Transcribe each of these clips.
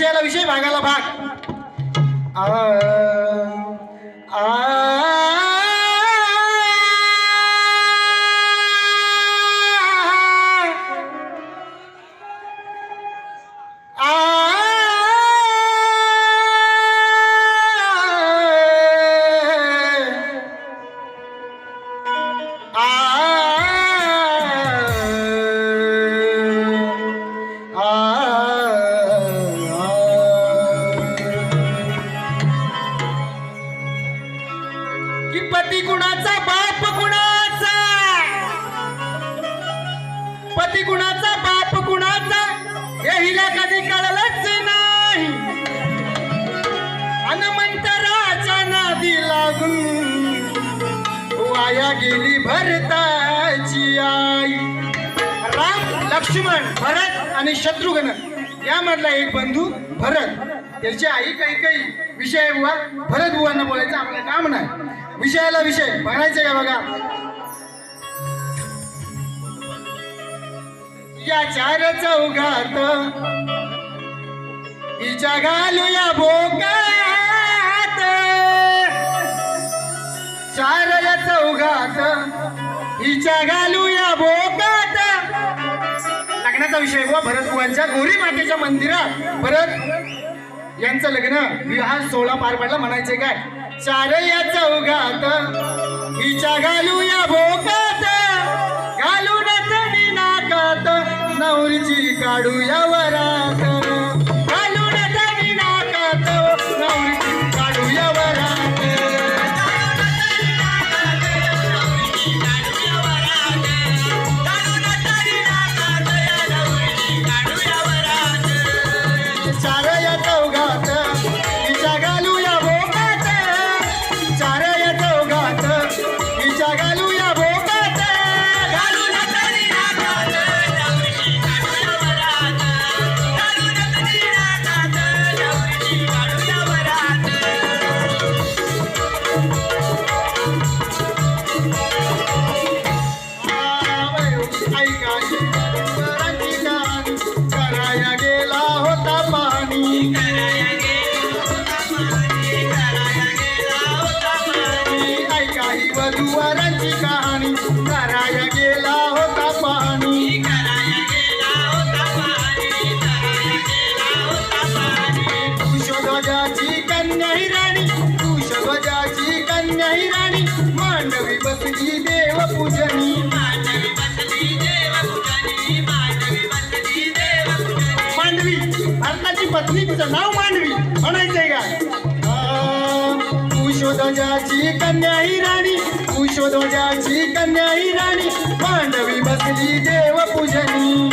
विषयाला विषय भागाला भाग. आ, की पती कुणाचा बाप कुणाचा पती कुणाचा बाप कुणाचा हे हिला कधी कळलंच नाही. हनुमंतराच्या नादी लागून वाया गेली भरताची आई. राम लक्ष्मण भरत आणि शत्रुघ्न यामधला एक बंधू भरत. त्याची आई काही काही विषय बुवा भरत बुवांना बोलायचं आपलं काम नाही. विषयाला विषय. बघायचं का बघा? या चार चौघात हिच्या घालूया भोकात. चार या चौघात हिच्या घालूया भोकात. लग्नाचा विषय व भरतबुवांच्या गोरी मातेच्या मंदिरात. भरत यांचं लग्न विवाह सोहळा पार पडला. म्हणायचे काय? चार या चौघात हिच्या घालूया भोकात घालू तडी नाकात नवरीची काढूया वरात. Bye. भारताची तुझं नाव मांडवी. म्हणायचंय का? कुशध्वजाची कन्या ही राणी कुशध्वजाची कन्या ही राणी मांडवी बसली देव पूजनी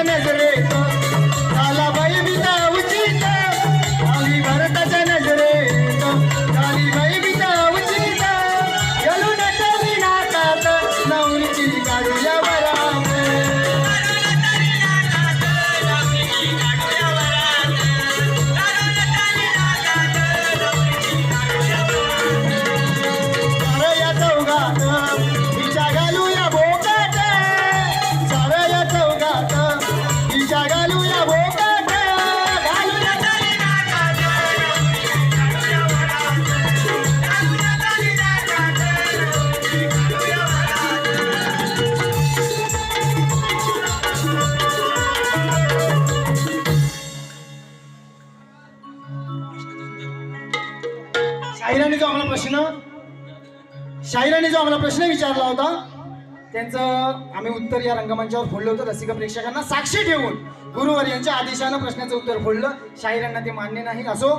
नजर प्रश्न. शाहिराने जो आम्हाला प्रश्न विचारला होता त्यांचं आम्ही उत्तर या रंगमंचावर फोडलं होतं. रसिक प्रेक्षकांना साक्षी ठेवून गुरुवर यांच्या आदेशानं प्रश्नाचं उत्तर फोडलं. शाहिरांना ते मान्य नाही. असो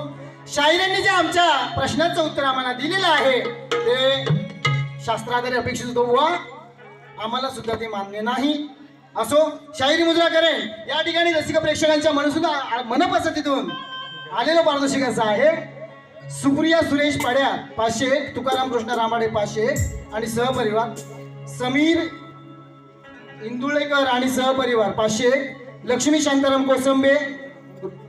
शाहिरांनी जे आमच्या प्रश्नाचं उत्तर आम्हाला दिलेलं आहे ते शास्त्राधारे अपेक्षित होतो. व आम्हाला सुद्धा ते मान्य नाही. असो शाहिरी मुद्रा करेन या ठिकाणी रसिक प्रेक्षकांच्या मनसुद्धा मनपसंतीतून आलेलं पारदर्शक असं आहे. सुप्रिया सुरेश पाड्या पाचशे एक तुकाराम कृष्ण रामाडे पाचशे एक आणि सहपरिवार. समीर इंदुळेकर आणि सहपरिवार पाचशे एक. लक्ष्मी शांताराम कोसंबे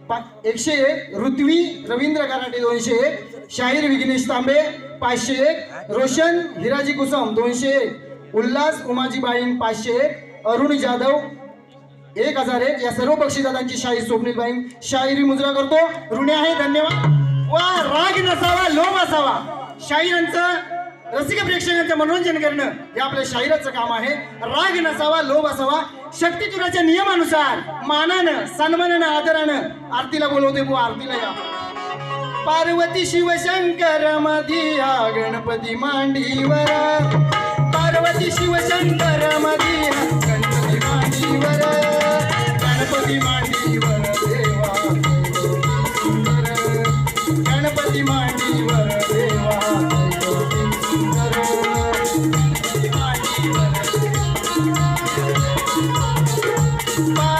पा- एकशे एक. ऋत्वी रवींद्र कराटे दोनशे एक. शाहीर विघ्नेश तांबे पाचशे एक. रोशन हिराजी कुसम दोनशे एक. उल्हास उमाजीबाईं पाचशे एक. अरुण जाधव एक हजार एक. या सर्व बक्षीदारांची शाही स्वप्नीलबाई शाहिरी मुजरा करतो. ऋणी आहे धन्यवाद. वा राग नसावा लोभ असावा. शाहिरांचं रसिक प्रेक्षकांचं मनोरंजन करणं हे आपल्या शाहिराचं काम आहे. राग नसावा लोभ असावा. शक्तिचुराच्या नियमानुसार मानानं सन्मानानं आदरानं आरतीला बोलवते बो आरतीला या. पार्वती शिवशंकर मधिया गणपती मांडीवर. पार्वती शिवशंकर मधिया गणपती मांडीवर. Bye.